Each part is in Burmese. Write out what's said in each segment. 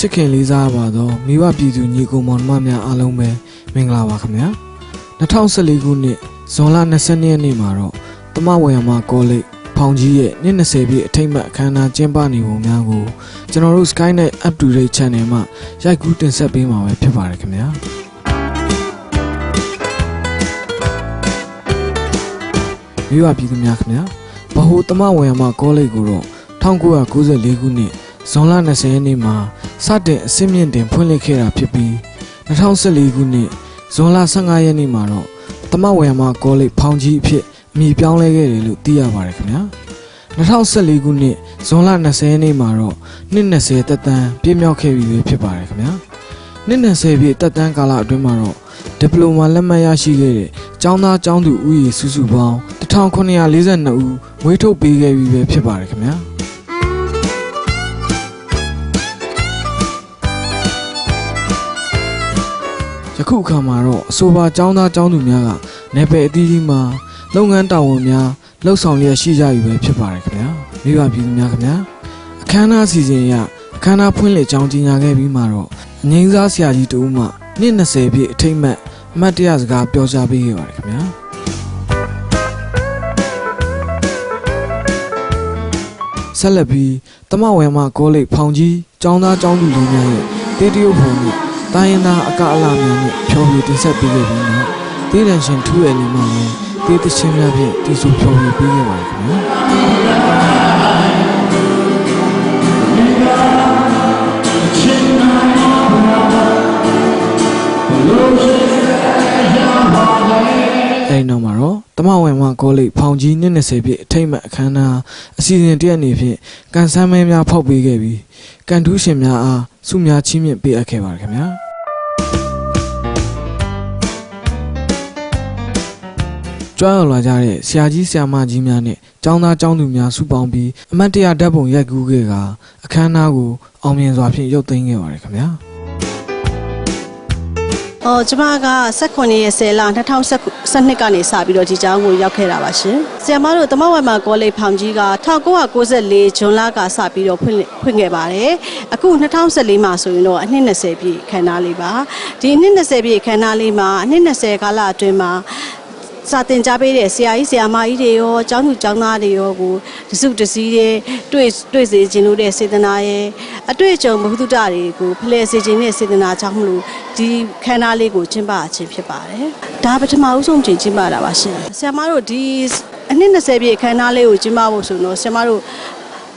ချစ်ခင်လေးစားပါတော့မိဘပြည်သူညီကိုမောင်နှမများအားလုံးပဲမင်္ဂလာပါခင်ဗျာ2014ခုနှစ်ဇွန်လ22ရက်နေ့မှာတော့တမဝေယမကောလိပ်ဖောင်ကြီးရဲ့နှစ်20ပြည့်အထိမ်းအမှတ်အခမ်းအနားကျင်းပနေပုံများကိုကျွန်တော်တို့ Skynet Up to Date Channel မှာရိုက်ကူးတင်ဆက်ပေးမှာပဲဖြစ်ပါတယ်ခင်ဗျာမိဘပြည်သူများခင်ဗျာဗဟိုတမဝေယမကောလိပ်ကိုတော့1994ခုနှစ် ဇွန်လ20ရက်နေ့မှာစတင်အစစ်မြင့်တင်ဖွင့်လှစ်ခဲ့တာဖြစ်ပြီး2014ခုနှစ်ဇွန်လ15ရက်နေ့မှာတော့တမဝေယမကောလိပ်ဖောင်ကြီးအဖြစ်အမည်ပြောင်းလဲခဲ့တယ်လို့သိရပါတယ်ခင်ဗျာ2014ခုနှစ်ဇွန်လ20ရက်နေ့မှာတော့နှစ်20တက်တန်းပြည့်မြောက်ခဲ့ပြီပဲဖြစ်ပါတယ်ခင်ဗျာနှစ်20ပြည့်တက်တန်းကာလအတွင်းမှာတော့ဒီပလိုမာလက်မှတ်ရရှိခဲ့တဲ့ကျောင်းသားကျောင်းသူဦးရေစုစုပေါင်း1942ဦးမွေးထုတ်ပေးခဲ့ပြီပဲဖြစ်ပါတယ်ခင်ဗျာ ယခုအခါမှာတော့အဆိုပါကျောင်းသားကျောင်းသူများကနေပယ်အသီးသီးမှာလုပ်ငန်းတာဝန်များလှုပ်ဆောင်လျက်ရှိကြပြီပဲဖြစ်ပါတယ်ခင်ဗျာမိဘပြည်သူများခင်ဗျာအခမ်းအနားစီစဉ်ရအခမ်းအနားဖွင့်လှစ်ကြောင်းကြီးညာခဲ့ပြီးမှတော့အငိမ့်စားဆရာကြီးတူဦးမှနှစ်20ပြည့်အထိမ့်မှတ်အမှတ်တရစကားပြောကြားပေးခဲ့ပါတယ်ခင်ဗျာဆက်လက်ပြီးတမဝေမကောလိပ်ဖောင်ကြီးကျောင်းသားကျောင်းသူလူများရဲ့တေးတရုပ်ပုံနဲ့ တိုင်းရင်းသားအကအလာများနဲ့ဖြောပြတင်ဆက်ပေးခဲ့ပြီးနောက်တေးတန်ရှင်ထူးရဲ့နေမှာလည်းတေးသချင်းများဖြင့်တည်ဆူဖြောပြပေးခဲ့ပါတယ်ခင်ဗျာ တော့တမဝေမကောလိပ်ဖောင်ကြီးနှစ်20ပြည့်အထိမ့်မှတ်အခမ်းအနားအစီအစဉ်တရက်အနေဖြင့်ကန်ဆန်းမဲများဖောက်ပေးခဲ့ပြီးကန်ထူးရှင်များအားဆုများချီးမြှင့်ပေးအပ်ခဲ့ပါတယ်ခင်ဗျာကြွားရောက်လာကြတဲ့ဆရာကြီးဆရာမကြီးများနဲ့ကျောင်းသားကျောင်းသူများစုပေါင်းပြီးအမတ်တရဓာတ်ပုံရိုက်ကူးခဲ့ကအခမ်းအနားကိုအောင်မြင်စွာဖြင့်ရုပ်သိမ်းခဲ့ပါတယ်ခင်ဗျာ။ အော်ကျမက18ရက်10လ2012ကနေစပြီးတော့ဒီကျောင်းကိုရောက်ခဲ့တာပါရှင်။ဆရာမတို့တမဝက်မှာကောလိပ်ဖောင်ကြီးက1994ဇွန်လကစပြီးတော့ဖွင့်လှစ်ဖွင့်ခဲ့ပါတယ်။အခု2014မှာဆိုရင်တော့အနှစ်20ပြည့်ခန်းနာလေးပါ။ဒီအနှစ်20ပြည့်ခန်းနာလေးမှာအနှစ်20ကာလအတွင်းမှာ စာတင်ကြားပေးတဲ့ဆရာကြီးဆရာမကြီးတွေရောကျောင်းသူကျောင်းသားတွေရောကိုတစုတစည်းတွေတွေ့တွေ့စေခြင်းလို့တဲ့စေတနာရဲ့အတွေ့အကြုံဘုဒ္ဓတွေကိုဖလှယ်စေခြင်းနဲ့စေတနာကြောင့်မလို့ဒီခန္ဓာလေးကိုကျင်းပခြင်းဖြစ်ပါတယ်။ဒါပထမဦးဆုံးချိန်ကျင်းပတာပါရှင်။ဆရာမတို့ဒီအနှစ်20ပြည့်ခန္ဓာလေးကိုကျင်းပဖို့ဆိုတော့ဆရာမတို့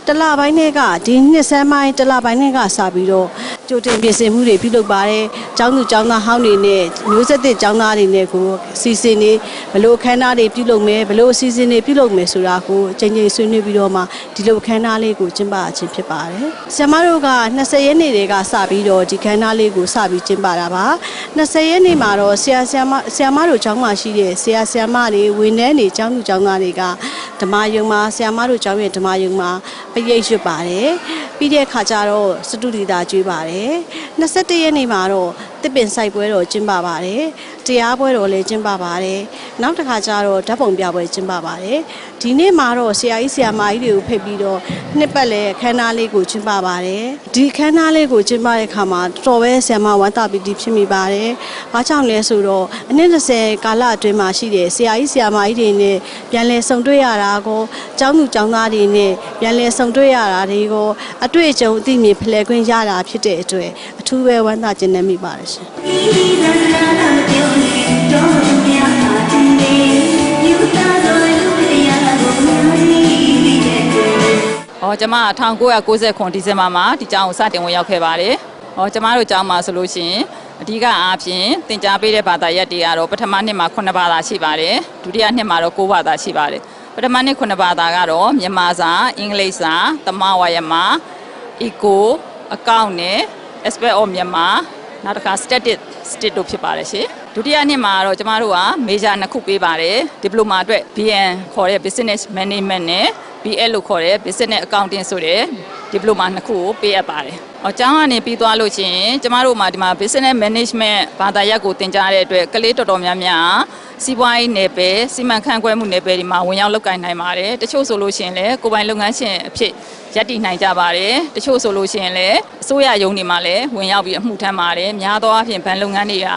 တလပိုင်းနဲ့ကဒီနှစ်ဆန်းပိုင်းတလပိုင်းနဲ့ကစပြီးတော့ ကြိုတင်ပြင်ဆင်မှုတွေပြုလုပ်ပါတယ်။ကျောင်းသူကျောင်းသားဟောင်းတွေနဲ့မျိုးဆက်သစ်ကျောင်းသားတွေနဲ့ကိုစီစဉ်နေဘလို့ခန်းသားတွေပြုလုပ်မယ်ဘလို့အစီအစဉ်တွေပြုလုပ်မယ်ဆိုတာကိုအချိန်ချင်းဆွေးနွေးပြီးတော့မှဒီလိုခန်းသားလေးကိုကျင်းပခြင်းဖြစ်ပါတယ်။ဆရာမတို့က20ရက်နေ့တွေကစပြီးတော့ဒီခန်းသားလေးကိုစပြီးကျင်းပတာပါ။20ရက်နေ့မှာတော့ဆရာဆရာမဆရာမတို့ကျောင်းမှာရှိတဲ့ဆရာဆရာမတွေဝန်ထမ်းတွေကျောင်းသူကျောင်းသားတွေကဓမ္မယုံမှာဆရာမတို့ကျောင်းရဲ့ဓမ္မယုံမှာပရိတ်ရွတ်ပါတယ်။ပြီးတဲ့အခါကျတော့စတုဒီတာကျွေးပါတယ်။21ရက်နေ့မှာတော့တစ်ပင်ဆိုင်ပွဲတော်ကျင်းပပါတယ်။တရားပွဲတော်လည်းကျင်းပပါတယ်။နောက်တစ်ခါကျတော့ဓာတ်ပုံပြပွဲကျင်းပပါတယ်။ ဒီနေ့မှာတော့ဆရာကြီးဆရာမကြီးတွေကိုဖိတ်ပြီးတော့နှစ်ပတ်လဲခန်းသားလေးကိုကျင်းပပါတယ်။ဒီခန်းသားလေးကိုကျင်းပတဲ့အခါမှာတော်တော်ပဲဆရာမဝမ်းသာပီတိဖြစ်မိပါတယ်။ဘာကြောင့်လဲဆိုတော့အနည်း20ကာလအတွင်းမှာရှိတဲ့ဆရာကြီးဆရာမကြီးတွေနဲ့ပြန်လဲဆုံတွေ့ရတာကိုကျောင်းသူကျောင်းသားတွေနဲ့ပြန်လဲဆုံတွေ့ရတာတွေကိုအတွေ့အကြုံအသိမြင်ဖလှယ်ခွင့်ရတာဖြစ်တဲ့အတွက်အထူးပဲဝမ်းသာကျင်နေမိပါတယ်ရှင်။။ အော်ကျမ1990ဒီဇင်ဘာမှာဒီကျောင်းကိုစတင်ဝင်ရောက်ခဲ့ပါတယ်။အော်ကျမတို့ကျောင်းမှာဆိုလို့ရှိရင်အဓိကအားဖြင့်သင်ကြားပေးတဲ့ဘာသာရပ်တွေကတော့ပထမနှစ်မှာ9ဘာသာရှိပါတယ်။ဒုတိယနှစ်မှာတော့9ဘာသာရှိပါတယ်။ပထမနှစ်9ဘာသာကတော့မြန်မာစာအင်္ဂလိပ်စာသမဝါယမ eco အကောင့်နဲ့ aspect of မြန်မာနောက်တစ်ခါ static state တို့ဖြစ်ပါတယ်ရှင်ဒုတိယနှစ်မှာတော့ကျမတို့က major နှစ်ခုပေးပါတယ် diploma အတွက် BN ခေါ်တဲ့ business management နဲ့ BL လို့ခေါ်တဲ့ business accounting ဆိုတဲ့ diploma နှစ်ခုကိုပေးအပ်ပါတယ်။အကြောင်းကနေပြီးသွားလို့ချင်းကျမတို့မှာဒီမှာ business management ဘာသာရပ်ကိုသင်ကြားတဲ့အတွက်ကလေးတော်တော်များများစီးပွားရေးနယ်ပယ်စီမံခန့်ခွဲမှုနယ်ပယ်ဒီမှာဝင်ရောက်လုပ်ကိုင်နိုင်ပါတယ်။တချို့ဆိုလို့ရှိရင်လည်းကိုယ်ပိုင်လုပ်ငန်းရှင်အဖြစ်ရပ်တည်နိုင်ကြပါတယ်တချို့ဆိုလို့ရှိရင်လည်းအစိုးရယုံတွေမှာလည်းဝင်ရောက်ပြီးအမှုထမ်းပါတယ်များသောအားဖြင့်ဗန်လုပ်ငန်းတွေက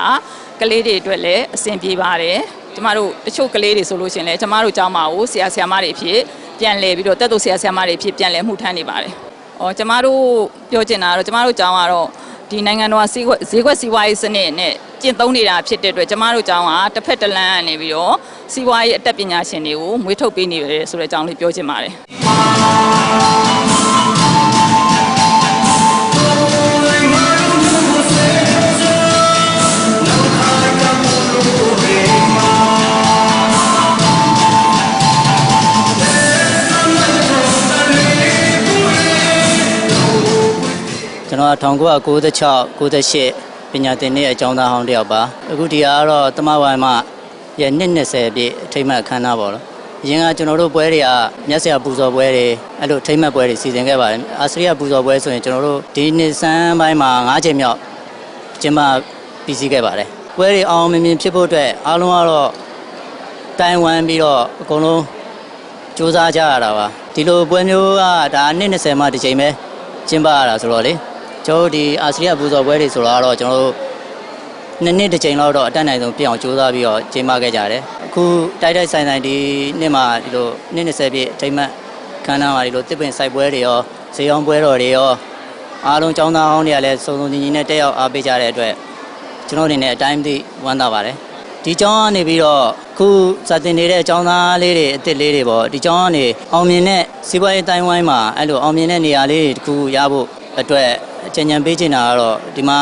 ကလေးတွေအတွက်လည်းအဆင်ပြေပါတယ်ကျမတို့တချို့ကလေးတွေဆိုလို့ရှိရင်လည်းကျမတို့ကျောင်းမှာကိုဆရာဆရာမတွေအဖြစ် ပြန်လည်ပြီးတော့တက်သူဆရာဆရာမတွေအဖြစ်ပြန်လည်အမှုထမ်းနေပါတယ်။အော်ကျမတို့ပြောချင်တာကတော့ကျမတို့ကျောင်းကတော့ဒီနိုင်ငံတော်ကဈေးကွက်ဈေးကွက်စီးပွားရေးစနစ်နဲ့ကျင့်သုံးနေတာဖြစ်တဲ့အတွက်ကျမတို့ကျောင်းကတစ်ဖက်တစ်လမ်းကနေပြီးတော့စီးပွားရေးအတတ်ပညာရှင်တွေကိုမွေးထုတ်ပေးနေတယ်ဆိုတဲ့အကြောင်းလေးပြောချင်ပါတယ်။ တော်1996 98ပညာသင်နှစ်အကြောင်းသားဟောင်းတယောက်ပါအခုဒီကတော့တမဝိုင်းမှာရဲ့နှစ်20ပြည့်အထိမ်းအမှတ်အခမ်းအနားပေါ့နော်အရင်ကကျွန်တော်တို့ပွဲတွေကမျက်စရာပူဇော်ပွဲတွေအဲ့လိုအထိမ်းအမှတ်ပွဲတွေစီစဉ်ခဲ့ပါတယ်အာစရိယပူဇော်ပွဲဆိုရင်ကျွန်တော်တို့ဒီနှစ်ဆန်းပိုင်းမှာ9ချိန်မြောက်ကျင်းပပြီးစီးခဲ့ပါတယ်ပွဲတွေအောင်မြင်မြင်ဖြစ်ဖို့အတွက်အားလုံးကတော့တိုင်ဝမ်ပြီးတော့အကုန်လုံးစူးစမ်းကြရတာပါဒီလိုပွဲမျိုးကဒါနှစ်20မှတစ်ချိန်ပဲကျင်းပရတာဆိုတော့လေ ကျွန်တော်တို့ဒီအာစရိယပူဇော်ပွဲတွေဆိုတော့ကျွန်တော်တို့နှစ်နှစ်တစ်ချိန်လောက်တော့အတက်နိုင်ဆုံးပြည့်အောင်ကြိုးစားပြီးတော့ကျင်းပခဲ့ကြတယ်အခုတိုက်တိုက်ဆိုင်ဆိုင်ဒီနှစ်မှာဒီလိုနှစ်20ပြည့်အထိမ်းအမှတ်ခန်းနာမှာဒီလိုတစ်ပင်စိုက်ပွဲတွေရောဈေးအောင်ပွဲတော်တွေရောအားလုံးចောင်းသားဟောင်းတွေကလည်းစုံစုံညီညီနဲ့တက်ရောက်အားပေးကြတဲ့အတွက်ကျွန်တော်အနေနဲ့အတိုင်းမသိဝမ်းသာပါတယ်ဒီကျောင်းကနေပြီးတော့ခုစတင်နေတဲ့အကျောင်းသားလေးတွေအစ်စ်လေးတွေပေါ့ဒီကျောင်းကနေအောင်မြင်တဲ့စီးပွားရေးတိုင်းဝိုင်းမှာအဲ့လိုအောင်မြင်တဲ့နေရာလေးတွေတစ်ခုရဖို့အတွက် အကြံဉာဏ်ပေးချင်တာကတော့ဒီမှာ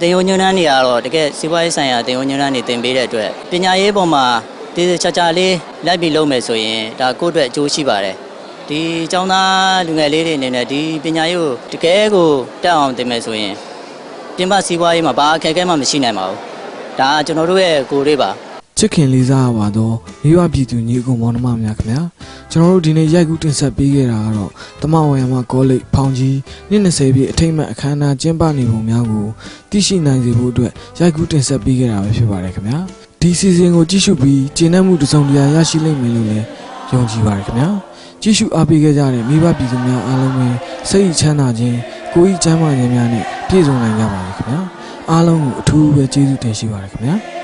တင်ယုံညွန်းနှန်းနေရတော့တကယ်စီးပွားရေးဆိုင်ရာတင်ယုံညွန်းနှန်းနေတင်ပေးတဲ့အတွက်ပညာရေးပေါ်မှာတည်တည်ချာချာလေးလိုက်ပြီးလုပ်မယ်ဆိုရင်ဒါကိုယ့်အတွက်အကျိုးရှိပါတယ်ဒီကျောင်းသားလူငယ်လေးတွေအနေနဲ့ဒီပညာရေးကိုတကယ်ကိုတက်အောင်တင်မယ်ဆိုရင်ပြင်ပစီးပွားရေးမှာဘာအခက်အခဲမှမရှိနိုင်ပါဘူးဒါကကျွန်တော်တို့ရဲ့ကိုယ်လေးပါ ချစ်ခင်လေးစားရပါတော့မိဘပြည်သူညီအကိုမောင်နှမများခင်ဗျာကျွန်တော်တို့ဒီနေ့ရိုက်ကူးတင်ဆက်ပေးခဲ့တာကတော့တမဝရမကောလိပ်ဖောင်ကြီးနှစ်20ပြည့်အထိမ်းအမှတ်အခမ်းအနားကျင်းပနေပုံများကိုသိရှိနိုင်စေဖို့အတွက်ရိုက်ကူးတင်ဆက်ပေးခဲ့တာပဲဖြစ်ပါတယ်ခင်ဗျာဒီစီစဉ်ကိုကြည့်ရှုပြီးကျေနပ်မှုတစ်စုံတစ်ရာရရှိလိမ့်မယ်လို့လည်းယုံကြည်ပါတယ်ခင်ဗျာကြည့်ရှုအားပေးခဲ့ကြတဲ့မိဘပြည်သူများအားလုံးပဲစိတ်ချမ်းသာခြင်းကိုယ်ဤချမ်းသာခြင်းများနဲ့ပြည့်စုံနိုင်ကြပါစေခင်ဗျာအားလုံးကိုအထူးပဲကျေးဇူးတင်ရှိပါတယ်ခင်ဗျာ